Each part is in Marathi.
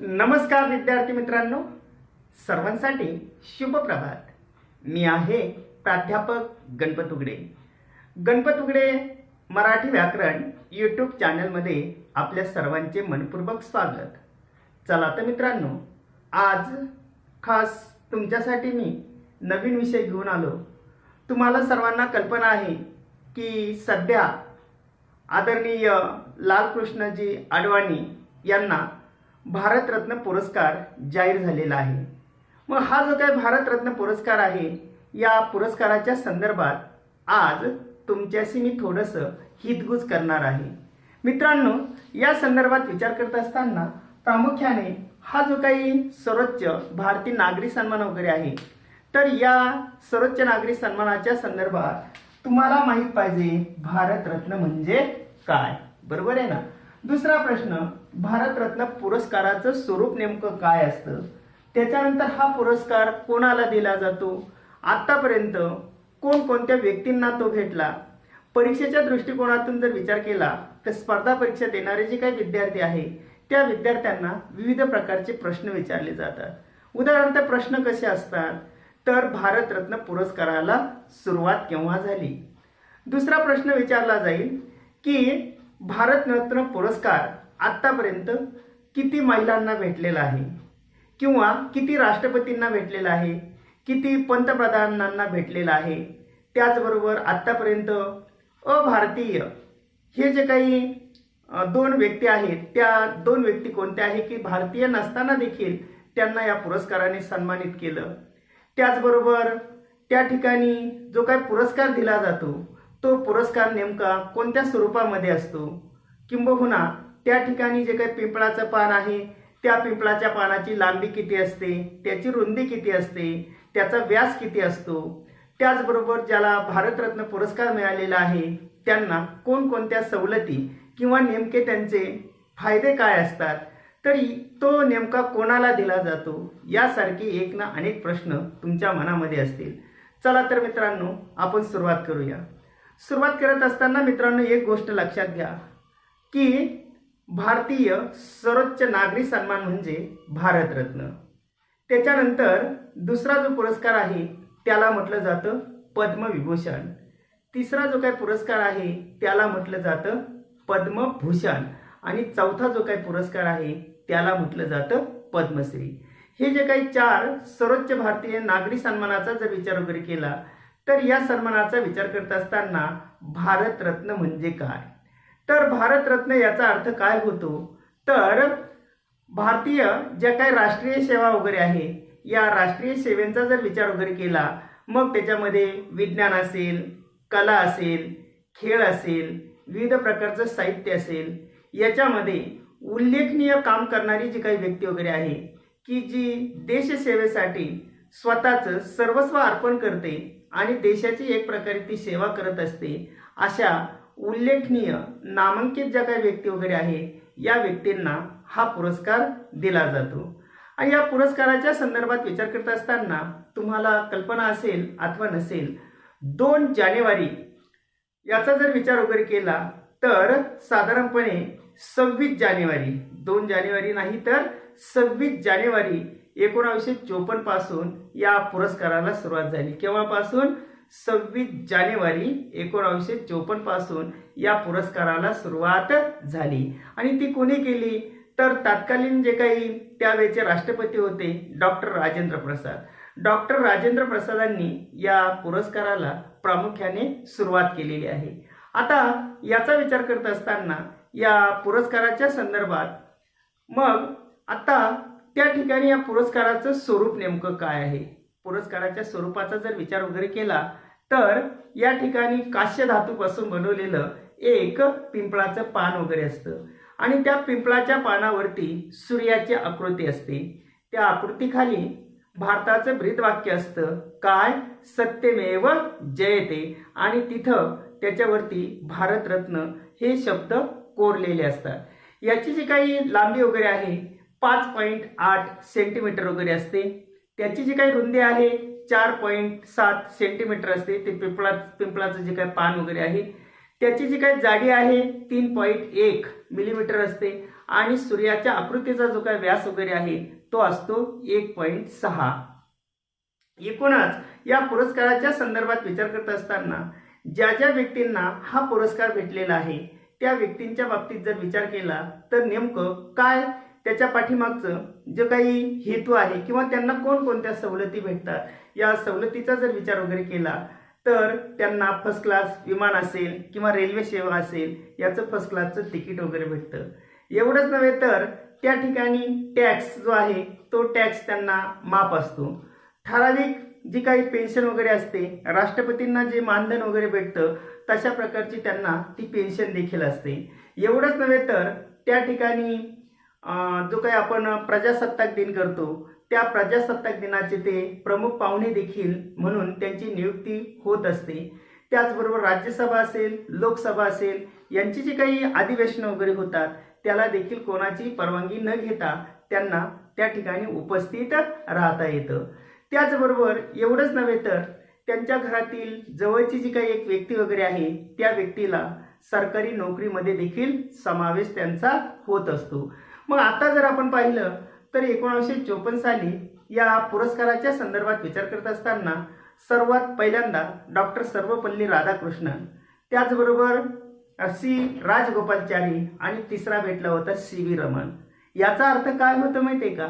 नमस्कार विद्यार्थी मित्रांनो. सर्वांसाठी शुभ प्रभात. मी आहे प्राध्यापक गणपत उगडे. गणपत उगडे मराठी व्याकरण यूट्यूब चॅनलमध्ये आपल्या सर्वांचे मनपूर्वक स्वागत. चला तर मित्रांनो आज खास तुमच्यासाठी मी नवीन विषय घेऊन आलो. तुम्हाला सर्वांना कल्पना आहे की सध्या आदरणीय लालकृष्णजी अडवाणी यांना भारतरत्न पुरस्कार जाहीर झालेला आहे. मग हा जो काही भारतरत्न पुरस्कार आहे या पुरस्काराच्या संदर्भात आज तुमच्याशी मी थोडंसं हितगुज करणार आहे. मित्रांनो या संदर्भात विचार करत असताना प्रामुख्याने हा जो काही सर्वोच्च भारतीय नागरी सन्मान वगैरे आहे तर या सर्वोच्च नागरी सन्मानाच्या संदर्भात तुम्हाला माहीत पाहिजे भारतरत्न म्हणजे काय? बरोबर आहे ना? दुसरा प्रश्न भारतरत्न पुरस्काराचं स्वरूप नेमकं काय असतं? त्याच्यानंतर हा पुरस्कार कोणाला दिला जातो? आतापर्यंत कोणकोणत्या व्यक्तींना तो भेटला? परीक्षेच्या दृष्टिकोनातून जर विचार केला तर स्पर्धा परीक्षा देणारे जे काही विद्यार्थी आहे त्या विद्यार्थ्यांना विविध प्रकारचे प्रश्न विचारले जातात. उदाहरणार्थ प्रश्न कसे असतात? तर भारतरत्न पुरस्काराला सुरुवात केव्हा झाली? दुसरा प्रश्न विचारला जाईल की भारतरत्न पुरस्कार आत्तापर्यंत किती महिलांना भेटलेला आहे? किंवा किती राष्ट्रपतींना भेटलेला आहे? किती पंतप्रधानांना भेटलेला आहे? त्याचबरोबर आत्तापर्यंत अभारतीय हे जे काही दोन व्यक्ती आहेत त्या दोन व्यक्ती कोणत्या आहे की भारतीय नसताना देखील त्यांना या पुरस्काराने सन्मानित केलं? त्याचबरोबर त्या ठिकाणी जो काही पुरस्कार दिला जातो तो पुरस्कार नेमका कोणत्या स्वरूपामध्ये असतो? किंबहुना त्या ठिकाणी जे काही पिंपळाचं पान आहे त्या पिंपळाच्या पानाची लांबी किती असते त्याची रुंदी किती असते त्याचा व्यास किती असतो त्याचबरोबर ज्याला भारतरत्न पुरस्कार मिळालेला आहे त्यांना कोणकोणत्या सवलती किंवा नेमके त्यांचे फायदे काय असतात तरी तो नेमका कोणाला दिला जातो यासारखे एक ना अनेक प्रश्न तुमच्या मनामध्ये असतील. चला तर मित्रांनो आपण सुरुवात करूया. सुरुवात करत असताना मित्रांनो एक गोष्ट लक्षात घ्या की भारतीय सर्वोच्च नागरी सन्मान म्हणजे भारतरत्न त्याच्यानंतर दुसरा जो पुरस्कार आहे त्याला म्हटलं जातं पद्मविभूषण. तिसरा जो काही पुरस्कार आहे त्याला म्हटलं जातं पद्मभूषण. आणि चौथा जो काही पुरस्कार आहे त्याला म्हटलं जातं पद्मश्री. हे जे काही चार सर्वोच्च भारतीय नागरी सन्मानाचा जर विचार वगैरे केला तर या सन्मानाचा विचार करत असताना भारतरत्न म्हणजे काय? तर भारतरत्न याचा अर्थ काय होतो? तर भारतीय ज्या काही राष्ट्रीय सेवा वगैरे आहे या राष्ट्रीय सेवेंचा जर विचार वगैरे केला मग त्याच्यामध्ये विज्ञान असेल कला असेल खेळ असेल विविध प्रकारचं साहित्य असेल याच्यामध्ये उल्लेखनीय काम करणारी जी काही व्यक्ती वगैरे आहे की जी देशसेवेसाठी स्वतःचं सर्वस्व अर्पण करते आणि देशाची एक प्रकारे ती सेवा करत असते अशा उल्लेखनीय नामांकित ज्या काही व्यक्ती वगैरे आहे या व्यक्तींना हा पुरस्कार दिला जातो. आणि या पुरस्काराच्या संदर्भात विचार करत असताना तुम्हाला कल्पना असेल अथवा नसेल दोन जानेवारी याचा जर विचार वगैरे केला तर साधारणपणे सव्वीस जानेवारी दोन जानेवारी नाही तर सव्वीस जानेवारी एकोणावीसशे चोपन्नपासून या पुरस्काराला सुरुवात झाली. केव्हापासून? सव्वीस जानेवारी एकोणावीसशे चोपन्नपासून या पुरस्काराला सुरुवात झाली. आणि ती कोणी केली? तर तत्कालीन जे काही त्यावेळेचे राष्ट्रपती होते डॉक्टर राजेंद्र प्रसाद. डॉक्टर राजेंद्र प्रसादांनी या पुरस्काराला प्रामुख्याने सुरुवात केलेली आहे. आता याचा विचार करत असताना या पुरस्काराच्या संदर्भात मग आता त्या ठिकाणी या पुरस्काराचं स्वरूप नेमकं काय आहे? पुरस्काराच्या स्वरूपाचा जर विचार वगैरे केला तर या ठिकाणी काश्य धातूपासून बनवलेलं एक पिंपळाचं पान वगैरे असतं. आणि त्या पिंपळाच्या पानावरती सूर्याची आकृती असते. त्या आकृतीखाली भारताचं ब्रीदवाक्य असतं काय? सत्यमेव जयते. आणि तिथं त्याच्यावरती भारतरत्न हे शब्द कोरलेले असतात. याची जी काही लांबी वगैरे आहे पाच पॉईंट आठ सेंटीमीटर वगैरे असते. त्याची जी काही रुंदी आहे चार पॉईंट सात सेंटीमीटर असते. ते पिंपळा पिंपळाचं जे काही पान वगैरे आहे त्याची जी काही जाडी आहे तीन पॉईंट एक मिलीमीटर असते. आणि सूर्याच्या आकृतीचा जो काही व्यास वगैरे आहे तो असतो एक पॉईंट सहा. एकूणच या पुरस्काराच्या संदर्भात विचार करत असताना ज्या ज्या व्यक्तींना हा पुरस्कार भेटलेला आहे त्या व्यक्तींच्या बाबतीत जर विचार केला तर नेमकं काय त्याच्या पाठीमागचं जे काही हेतू आहे किंवा त्यांना कोणकोणत्या सवलती भेटतात या सवलतीचा जर विचार वगैरे केला तर त्यांना फर्स्ट क्लास विमान असेल किंवा रेल्वे सेवा असेल याचं फर्स्ट क्लासचं तिकीट वगैरे भेटतं. एवढंच नव्हे तर त्या ठिकाणी टॅक्स जो आहे तो टॅक्स त्यांना माफ असतो. ठराविक जी काही पेन्शन वगैरे असते राष्ट्रपतींना जे मानधन वगैरे भेटतं तशा प्रकारची त्यांना ती पेन्शन देखील असते. एवढंच नव्हे तर त्या ठिकाणी जो काही आपण प्रजासत्ताक दिन करतो त्या प्रजासत्ताक दिनाचे ते प्रमुख पाहुणे देखील म्हणून त्यांची नियुक्ती होत असते. त्याचबरोबर राज्यसभा असेल लोकसभा असेल यांची जी काही अधिवेशनं वगैरे होतात त्याला देखील कोणाची परवानगी न घेता त्यांना त्या ठिकाणी उपस्थित राहता येतं. त्याचबरोबर एवढंच नव्हे तर त्यांच्या घरातील जवळची जी काही एक व्यक्ती वगैरे आहे त्या व्यक्तीला सरकारी नोकरीमध्ये देखील समावेश त्यांचा होत असतो. मग आता जर आपण पाहिलं तर एकोणीसशे चोपन्न साली या पुरस्काराच्या संदर्भात विचार करत असताना सर्वात पहिल्यांदा डॉक्टर सर्वपल्ली राधाकृष्णन त्याचबरोबर सी राजगोपालचारी आणि तिसरा भेटला होता सी व्ही रमन. याचा अर्थ काय होतं माहितीये का?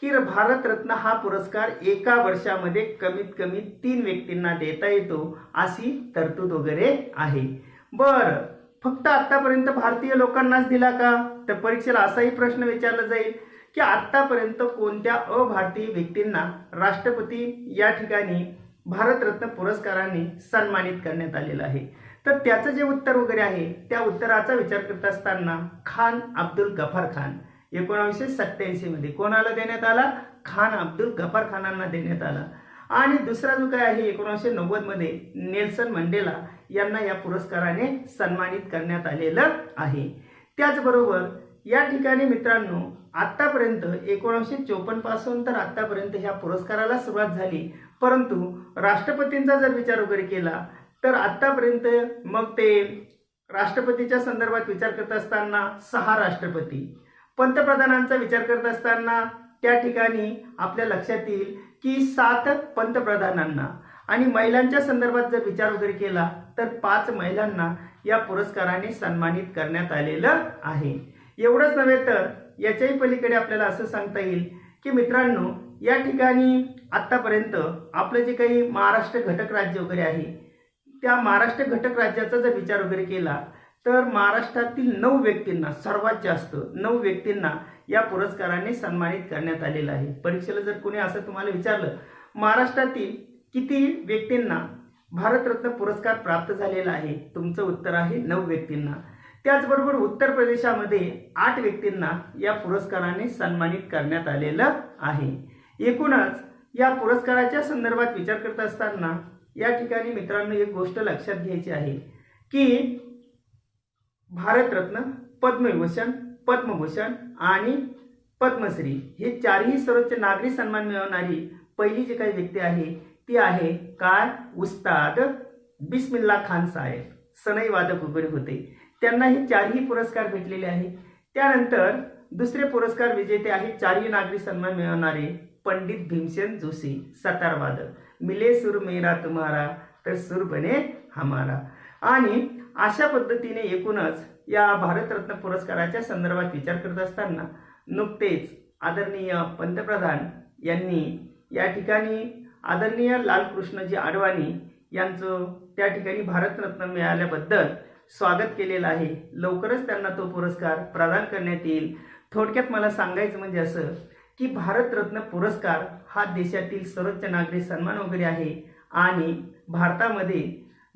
की भारतरत्न हा पुरस्कार एका वर्षामध्ये कमीत कमी तीन व्यक्तींना देता येतो अशी तरतूद वगैरे आहे. बरं फक्त आतापर्यंत भारतीय लोकांनाच दिला का? तर परीक्षेला असाही प्रश्न विचारला जाईल की आतापर्यंत कोणत्या अभारतीय व्यक्तींना राष्ट्रपती या ठिकाणी भारतरत्न पुरस्काराने सन्मानित करण्यात आलेलं आहे? तर त्याचं जे उत्तर वगैरे आहे त्या उत्तराचा विचार करत असताना खान अब्दुल गफार खान एकोणावीसशे सत्याऐंशी मध्ये कोणाला देण्यात आला? खान अब्दुल गफार खानांना देण्यात आला. आणि दुसरा जो काय आहे एकोणीसशे नव्वदमध्ये नेल्सन मंडेला यांना या पुरस्काराने सन्मानित करण्यात आलेलं आहे. त्याचबरोबर या ठिकाणी मित्रांनो आत्तापर्यंत एकोणीसशे चोपन्नपासून तर आत्तापर्यंत ह्या पुरस्काराला सुरुवात झाली. परंतु राष्ट्रपतींचा जर विचार वगैरे केला तर आत्तापर्यंत मग ते राष्ट्रपतीच्या संदर्भात विचार करत असताना सहा राष्ट्रपती. पंतप्रधानांचा विचार करत असताना त्या ठिकाणी आपल्या लक्षात येईल की सात पंतप्रधानांना. आणि महिलांच्या संदर्भात जर विचार वगैरे केला तर पाच महिलांना या पुरस्काराने सन्मानित करण्यात आलेलं आहे. एवढंच नव्हे तर याच्याही पलीकडे आपल्याला असं सांगता येईल की मित्रांनो या ठिकाणी आत्तापर्यंत आपलं जे काही महाराष्ट्र घटक राज्य वगैरे आहे त्या महाराष्ट्र घटक राज्याचा जर विचार वगैरे केला तर महाराष्ट्रातील नऊ व्यक्तींना सर्वात जास्त नऊ व्यक्तींना या पुरस्काराने सन्मानित करण्यात आलेलं आहे. परीक्षेला जर कोणी असं तुम्हाला विचारलं महाराष्ट्रातील किती व्यक्तींना भारतरत्न पुरस्कार प्राप्त झालेला आहे? तुमचं उत्तर आहे नऊ व्यक्तींना. त्याचबरोबर उत्तर प्रदेशामध्ये आठ व्यक्तींना या पुरस्काराने सन्मानित करण्यात आलेलं आहे. एकूणच या पुरस्काराच्या संदर्भात विचार करत असताना या ठिकाणी मित्रांनो एक गोष्ट लक्षात घ्यायची आहे की भारतरत्न पद्मविभूषण पद्मभूषण आणि पद्मश्री हे चारही सर्वोच्च नागरी सन्मान मिळवणारी पहिली जी काही व्यक्ती आहे ती आहे. काय? उस्ताद बिस्मिल्ला खान साहेब. सनई वादक वगैरे होते. त्यांना हे चारही पुरस्कार भेटलेले आहे त्यानंतर दुसरे पुरस्कार विजेते आहे चारही नागरी सन्मान मिळवणारे पंडित भीमसेन जोशी सतार वादक. मिले सुर मेरा तुम्हारा तर सुर बने हमारा. आणि अशा पद्धतीने एकूणच या भारतरत्न पुरस्काराच्या संदर्भात विचार करत असताना नुकतेच आदरणीय पंतप्रधान यांनी या ठिकाणी आदरणीय लालकृष्णजी आडवाणी यांचं त्या ठिकाणी भारतरत्न मिळाल्याबद्दल स्वागत केलेलं आहे. लवकरच त्यांना तो पुरस्कार प्रदान करण्यात येईल. थोडक्यात मला सांगायचं म्हणजे असं की भारतरत्न पुरस्कार हा देशातील सर्वोच्च नागरी सन्मान वगैरे आहे आणि भारतामध्ये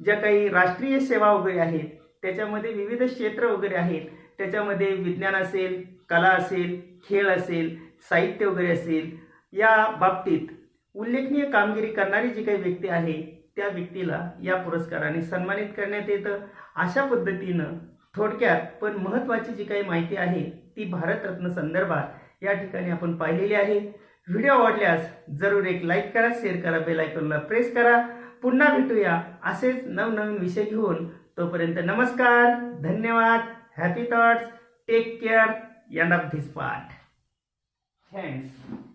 ज्या काही राष्ट्रीय सेवा वगैरे आहेत त्याच्यामध्ये विविध क्षेत्र वगैरे आहेत. त्याच्यामध्ये विज्ञान असेल कला असेल खेळ असेल साहित्य वगैरे असेल या बाबतीत उल्लेखनीय कामगिरी करणारी जी काही व्यक्ती आहे त्या व्यक्तीला या पुरस्काराने सन्मानित करण्यात येतं. अशा पद्धतीनं थोडक्यात पण महत्त्वाची जी काही माहिती आहे ती भारतरत्न संदर्भात या ठिकाणी आपण पाहिलेली आहे. व्हिडिओ आवडल्यास जरूर एक लाईक करा शेअर करा बेल आयकॉनला प्रेस करा. पुन्हा भेटूया असेच नवनवीन विषय घेऊन. तोपर्यंत नमस्कार धन्यवाद happy thoughts take care end of this part. Thanks.